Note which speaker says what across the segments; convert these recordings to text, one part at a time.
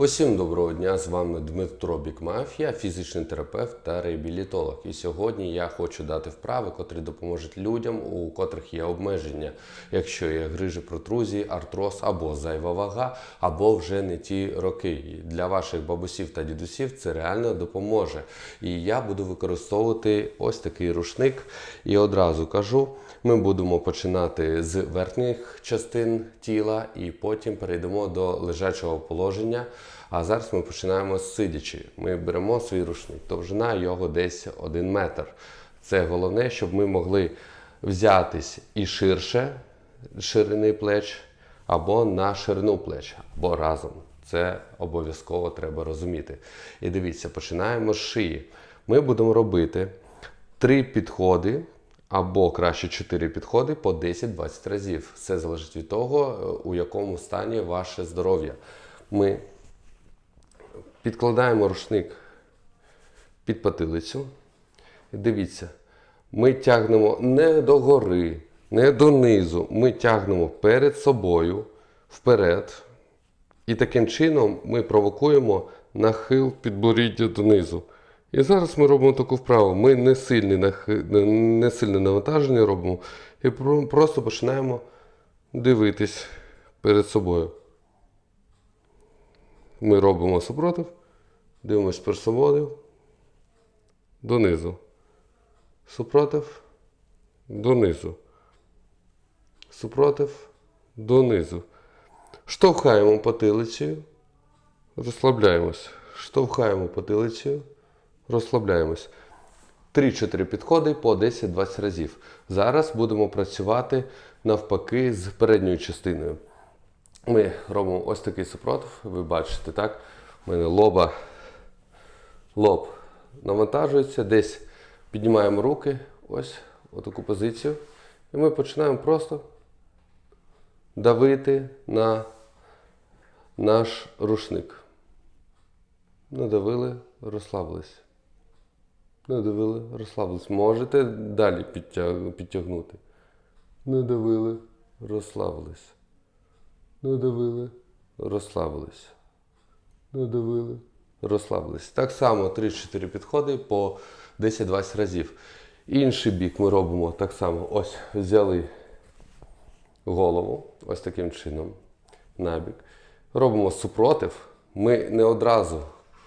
Speaker 1: Усім доброго дня! З вами Дмитро Бікмаєв, я фізичний терапевт та реабілітолог. І сьогодні я хочу дати вправи, котрі допоможуть людям, у котрих є обмеження, якщо є грижі протрузії, артроз або зайва вага, або вже не ті роки. Для ваших бабусів та дідусів це реально допоможе. І я буду використовувати ось такий рушник. І одразу кажу. Ми будемо починати з верхніх частин тіла і потім перейдемо до лежачого положення. А зараз ми починаємо з сидячи. Ми беремо свій рушник, довжина його десь 1 метр. Це головне, щоб ми могли взятись і ширше ширини плеч, або на ширину плеч, або разом. Це обов'язково треба розуміти. І дивіться, починаємо з шиї. Ми будемо робити три підходи або краще 4 підходи по 10-20 разів. Все залежить від того, у якому стані ваше здоров'я. Ми підкладаємо рушник під потилицю. Дивіться, ми тягнемо не догори, не донизу. Ми тягнемо перед собою вперед. І таким чином ми провокуємо нахил підборіддя донизу. І зараз ми робимо таку вправу. Ми не сильне, не сильне навантаження робимо і просто починаємо дивитись перед собою. Ми робимо супротив, дивимось собою донизу. Супротив донизу. Супротив донизу. Штовхаємо потилицею, розслабляємось. Штовхаємо потилицею, розслабляємось. 3-4 підходи по 10-20 разів. Зараз будемо працювати навпаки з передньою частиною. Ми робимо ось такий супротив, ви бачите, так? У мене лоба, лоб навантажується, десь піднімаємо руки, ось в таку позицію. І ми починаємо просто давити на наш рушник. Надавили, розслабились. Надавили, розслабились. Можете далі підтяг- підтягнути. Надавили, розслабились. Надавили, розслабились. Надавили, розслабились. Так само 3-4 підходи по 10-20 разів. Інший бік ми робимо так само. Ось взяли голову, ось таким чином, набік. Робимо супротив. Ми не одразу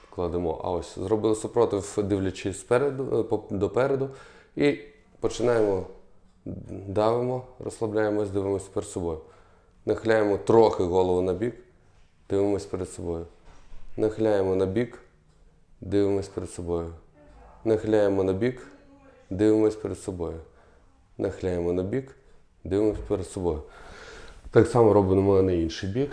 Speaker 1: кладемо, а ось зробили супротив, дивлячись спереду, е, допереду. І починаємо, давимо, розслабляємось, дивимося перед собою. Нахиляємо трохи голову на бік, дивимось перед собою. Нахиляємо на бік, дивимось перед собою. Нахиляємо на бік, дивимось перед собою. Нахиляємо на бік, дивимось перед собою. Так само робимо на інший бік.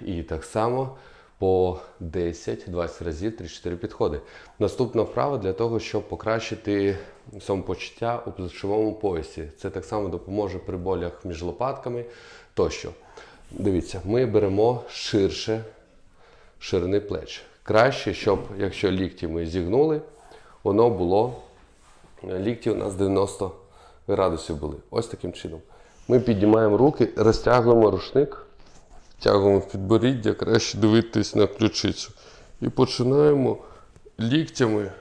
Speaker 1: І так само по 10-20 разів 3-4 підходи. Наступна вправа для того, щоб покращити самопочуття у плечовому поясі. Це так само допоможе при болях між лопатками тощо. Дивіться, ми беремо ширше ширини плеч. Краще, щоб якщо лікті ми зігнули, воно було лікті у нас 90 градусів були. Ось таким чином. Ми піднімаємо руки, розтягуємо рушник, тягуємо підборіддя, краще дивитись на ключицю. І починаємо ліктями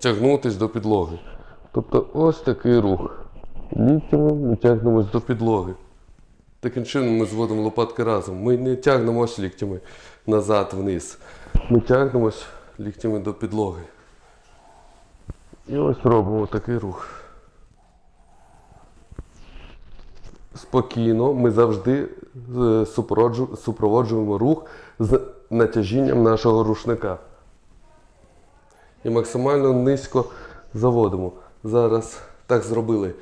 Speaker 1: тягнутись до підлоги. Тобто ось такий рух. Ліктями ми тягнемось до підлоги. Таким чином ми зводимо лопатки разом. Ми не тягнемось ліктями назад вниз. Ми тягнемось ліктями до підлоги. І ось робимо такий рух. Спокійно, ми завжди е, супроводжуємо рух з натяжінням нашого рушника. І максимально низько заводимо. Зараз так зробили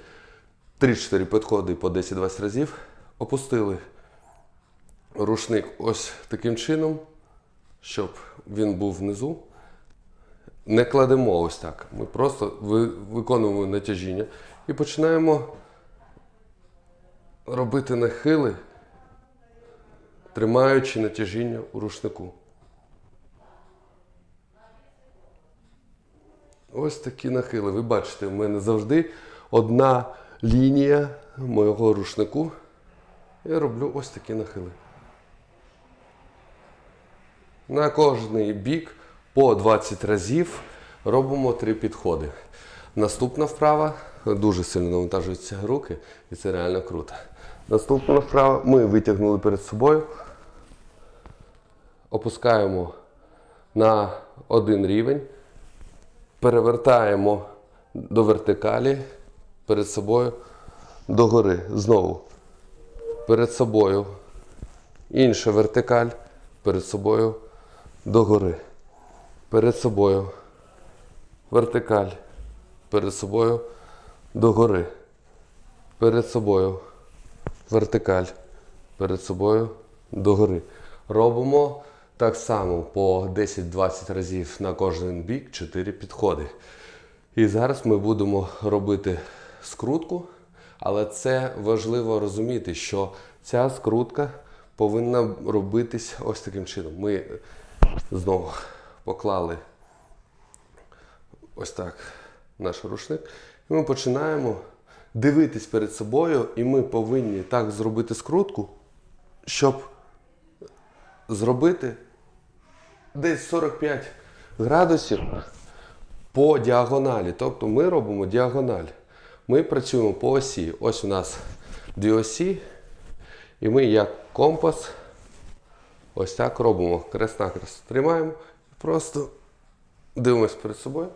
Speaker 1: 3-4 підходи по 10-20 разів. Опустили рушник ось таким чином, щоб він був внизу. Не кладемо ось так. Ми просто виконуємо натяжіння і починаємо робити нахили, тримаючи натяжіння у рушнику. Ось такі нахили. Ви бачите, в мене завжди одна лінія моєго рушнику. Я роблю ось такі нахили. На кожний бік по 20 разів робимо 3 підходи. Наступна вправа дуже сильно навантажуються руки, і це реально круто. Наступна вправа ми витягнули перед собою, опускаємо на один рівень, перевертаємо до вертикалі перед собою догори. Знову перед собою. Інша вертикаль перед собою догори. Перед собою. Вертикаль. Перед собою догори. Перед собою. Вертикаль. Перед собою догори. Робимо так само по 10-20 разів на кожен бік 4 підходи. І зараз ми будемо робити скрутку, але це важливо розуміти, що ця скрутка повинна робитись ось таким чином. Ми знову поклали ось так наш рушник. І ми починаємо дивитись перед собою, і ми повинні так зробити скрутку, щоб зробити десь 45 градусів по діагоналі. Тобто ми робимо діагональ. Ми працюємо по осі. Ось у нас дві осі. І ми як компас ось так робимо. Крест-накрест тримаємо. Просто дивимося перед собою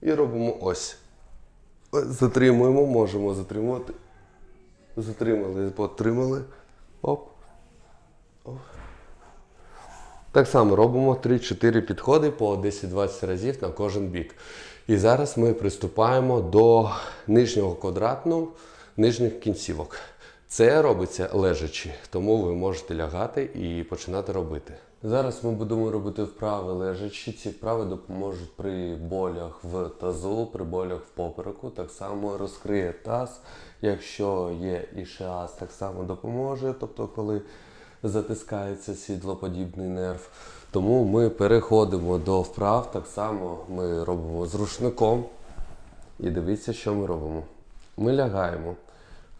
Speaker 1: і робимо ось. Затримуємо, можемо затримувати. Затримали, потримали. Оп. Так само робимо 3-4 підходи по 10-20 разів на кожен бік. І зараз ми приступаємо до нижнього квадратного, нижніх кінцівок. Це робиться лежачи, тому ви можете лягати і починати робити. Зараз ми будемо робити вправи лежачи. Ці вправи допоможуть при болях в тазу, при болях в попереку. Так само розкриє таз. Якщо є ішеаз, так само допоможе. Тобто, коли затискається сідлоподібний нерв. Тому ми переходимо до вправ. Так само ми робимо з рушником. І дивіться, що ми робимо. Ми лягаємо,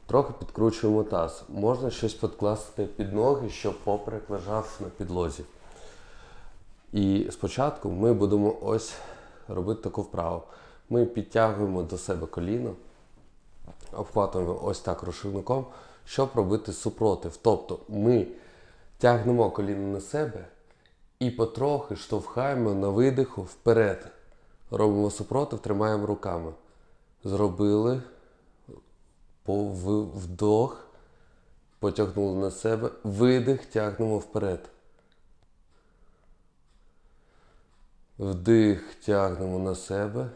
Speaker 1: трохи підкручуємо таз. Можна щось підкласти під ноги, щоб поперек лежав на підлозі. І спочатку ми будемо ось робити таку вправу. Ми підтягуємо до себе коліно, обхватуємо ось так рушником, щоб робити супротив. Тобто ми тягнемо коліно на себе і потрохи штовхаємо на видиху вперед. Робимо супротив, тримаємо руками. Зробили вдох, потягнули на себе, видих, тягнемо вперед. Вдих, тягнемо на себе,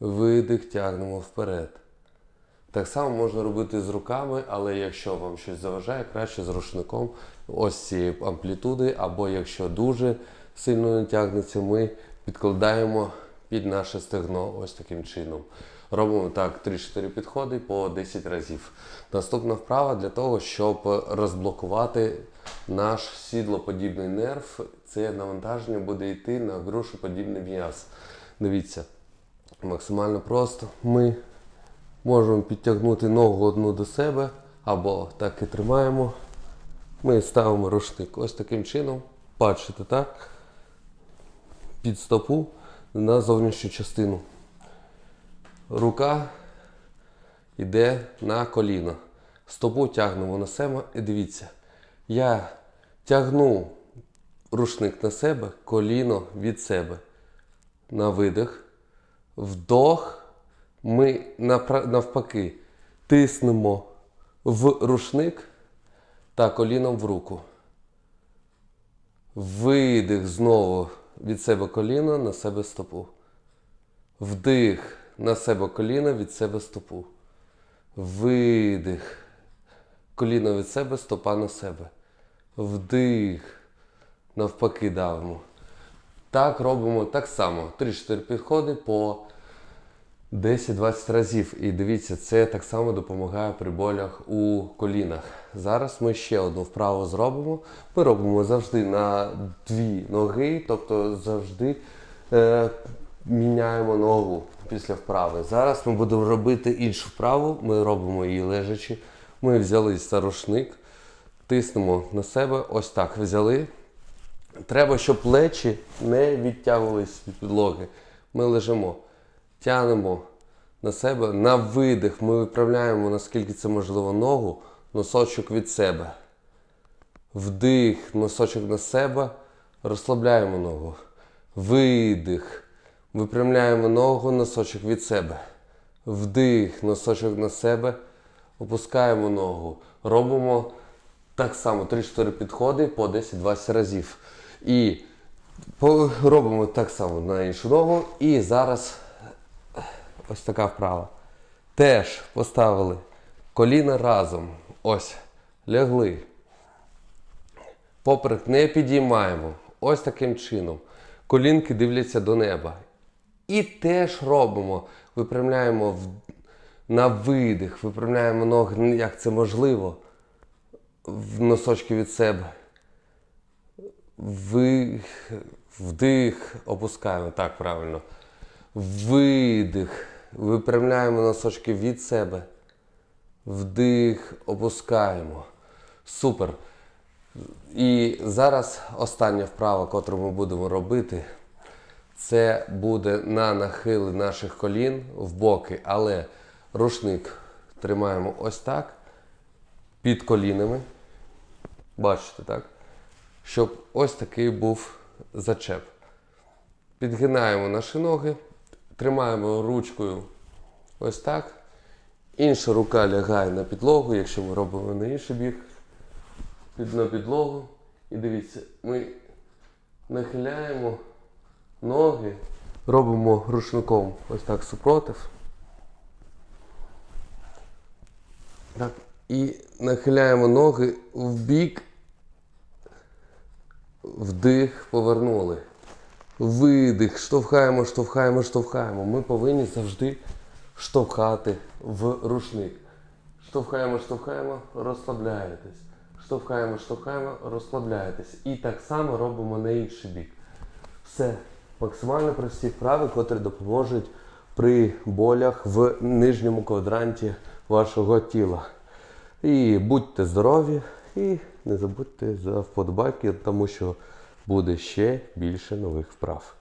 Speaker 1: видих, тягнемо вперед. Так само можна робити з руками, але якщо вам щось заважає, краще з рушником ось цієї амплітуди, або якщо дуже сильно не тягнеться, ми підкладаємо під наше стегно ось таким чином. Робимо так 3-4 підходи по 10 разів. Наступна вправа для того, щоб розблокувати наш сідлоподібний нерв, це навантаження буде йти на грушоподібний м'яз. Дивіться, максимально просто. Ми Можемо підтягнути ногу одну до себе, або так і тримаємо. Ми ставимо рушник ось таким чином. Бачите, так? Під стопу на зовнішню частину. Рука йде на коліно. Стопу тягнемо на себе і дивіться. Я тягну рушник на себе, коліно від себе. На видих. Вдох ми навпаки тиснемо в рушник та коліном в руку. Видих знову від себе коліно на себе стопу. Вдих на себе коліно від себе стопу. Видих. Коліно від себе, стопа на себе. Вдих. Навпаки давимо. Так робимо так само. 3-4 підходи по 10-20 разів. І дивіться, це так само допомагає при болях у колінах. Зараз ми ще одну вправу зробимо. Ми робимо завжди на дві ноги, тобто завжди е, міняємо ногу після вправи. Зараз ми будемо робити іншу вправу. Ми робимо її лежачи. Ми взяли за рушник, тиснемо на себе, ось так взяли. Треба, щоб плечі не відтягувались від підлоги. Ми лежимо, тягнемо на себе. На видих ми виправляємо, наскільки це можливо, ногу, носочок від себе. Вдих, носочок на себе, розслабляємо ногу. Видих. Випрямляємо ногу, носочок від себе. Вдих, носочок на себе. Опускаємо ногу. Робимо так само 3-4 підходи по 10-20 разів. І робимо так само на іншу ногу. І зараз ось така вправа. Теж поставили коліна разом. Ось. Лягли. Поперек не підіймаємо. Ось таким чином. Колінки дивляться до неба. І теж робимо. Випрямляємо в- на видих, випрямляємо ноги, як це можливо. В носочки від себе. Вих, вдих, опускаємо. Так, правильно. Видих. Випрямляємо носочки від себе. Вдих, опускаємо. Супер. І зараз остання вправа, котру ми будемо робити, це буде на нахили наших колін в боки, але рушник тримаємо ось так, під колінами. Бачите, так? Щоб ось такий був зачеп. Підгинаємо наші ноги, тримаємо ручкою ось так. Інша рука лягає на підлогу, якщо ми робимо на інший під на підлогу. І дивіться, ми нахиляємо ноги, робимо рушником ось так супротив. Так. І нахиляємо ноги в бік. Вдих, повернули. Видих, штовхаємо, штовхаємо, штовхаємо. Ми повинні завжди штовхати в рушник. Штовхаємо, штовхаємо, розслабляєтесь. Штовхаємо, штовхаємо, розслабляєтесь. І так само робимо на інший бік. Все. Максимально прості вправи, котрі допоможуть при болях в нижньому квадранті вашого тіла. І будьте здорові, і не забудьте за вподобайки, тому що буде ще більше нових вправ.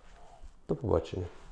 Speaker 1: До побачення.